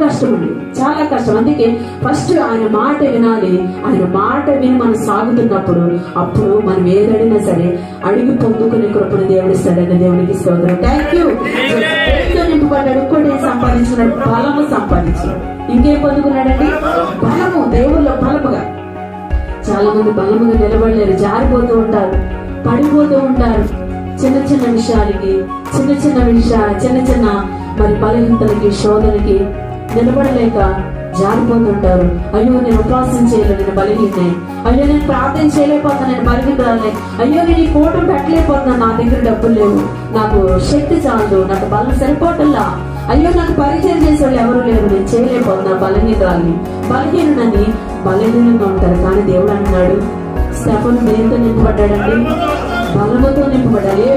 కష్టం అండి చాలా కష్టం. అందుకే ఫస్ట్ ఆయన మాట వినాలి. ఆయన మాట విని మనం సాగుతున్నప్పుడు అప్పుడు మనం ఏదడినా సరే అడిగి పొందుకునే కృపను దేవుడు దేవుడిస్తాడని దేవునికి స్తోత్రం. థ్యాంక్ యూ దేవుడితో ఇంకోటి సంపాదించినాడు బలము సంపాదించాడు ఇంకేం పొందుకున్నాడండి? బలము దేవుళ్ళో బలముగా. చాలా మంది బలముగా నిలబడలేరు. జారిపోతూ ఉంటారు. పడిపోతూ ఉంటారు. చిన్న చిన్న విషయాలకి చిన్న చిన్న విషయ చిన్న చిన్న మరి బలహీనతలకి శోధనకి నిలబడలేక జారిపోతుంటారు. అయ్యో నేను ఉపవాసం చేయలేదు నేను బలహీనే అయ్యో నేను ప్రార్థన చేయలేకపోతున్నా నేను బలహీనరాలే. అయ్యో నేను ఈ కోటం పెట్టలేకపోతున్నా నా దగ్గర డబ్బులు లేవు. నాకు శక్తి చాలదు నాకు బలం సరిపోవటంలా అయ్యో నాకు పరిచయం చేసే వాళ్ళు ఎవరు లేరు నేను చేయలేకపోతున్నా బలహీనరాలని. బలహీనని బలహీనంగా ఉంటారు కానీ దేవుడు అంటున్నాడు స్టెఫన్ దేనితో నింపబడ్డాడండి బలముతో నింపబడ్డాడు. ఏ